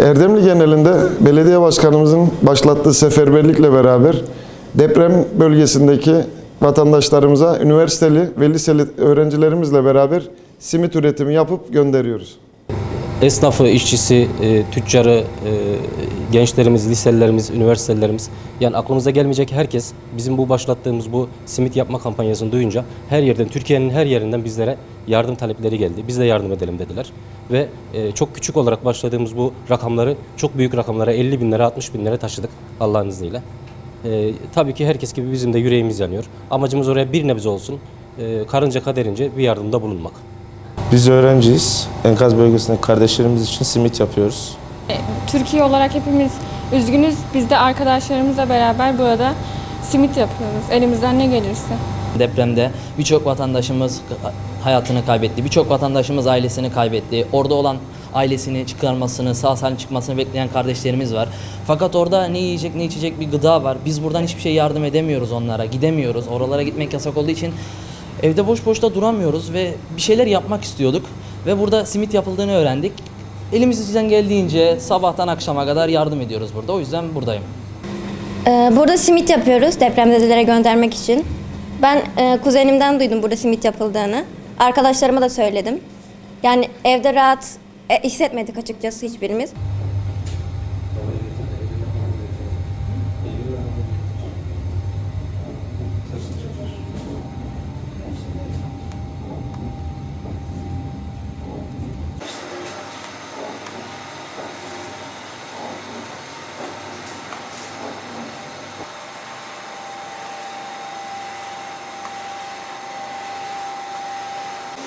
Erdemli genelinde belediye başkanımızın başlattığı seferberlikle beraber deprem bölgesindeki vatandaşlarımıza üniversiteli ve liseli öğrencilerimizle beraber simit üretimi yapıp gönderiyoruz. Esnafı, işçisi, e, tüccarı, e, gençlerimiz, liselilerimiz, üniversitelerimiz yani aklımıza gelmeyecek herkes bizim bu başlattığımız bu simit yapma kampanyasını duyunca her yerden Türkiye'nin her yerinden bizlere yardım talepleri geldi. Biz de yardım edelim dediler. Ve e, çok küçük olarak başladığımız bu rakamları çok büyük rakamlara 50 bin lira 60 bin lira taşıdık Allah'ın izniyle. E, tabii ki herkes gibi bizim de yüreğimiz yanıyor. Amacımız oraya bir nebze olsun e, karınca kaderince bir yardımda bulunmak. Biz öğrenciyiz. Enkaz bölgesindeki kardeşlerimiz için simit yapıyoruz. Türkiye olarak hepimiz üzgünüz. Biz de arkadaşlarımızla beraber burada simit yapıyoruz. Elimizden ne gelirse. Depremde birçok vatandaşımız hayatını kaybetti. Birçok vatandaşımız ailesini kaybetti. Orada olan ailesini çıkarmasını, sağ salim çıkmasını bekleyen kardeşlerimiz var. Fakat orada ne yiyecek ne içecek bir gıda var. Biz buradan hiçbir şey yardım edemiyoruz onlara. Gidemiyoruz. Oralara gitmek yasak olduğu için evde boş boş da duramıyoruz ve bir şeyler yapmak istiyorduk. Ve burada simit yapıldığını öğrendik. Elimizden geldiğince sabahtan akşama kadar yardım ediyoruz burada. O yüzden buradayım. Ee, Burada simit yapıyoruz depremzedelere göndermek için. Ben e, kuzenimden duydum burada simit yapıldığını. Arkadaşlarıma da söyledim. Yani evde rahat e, hissetmedik açıkçası hiçbirimiz.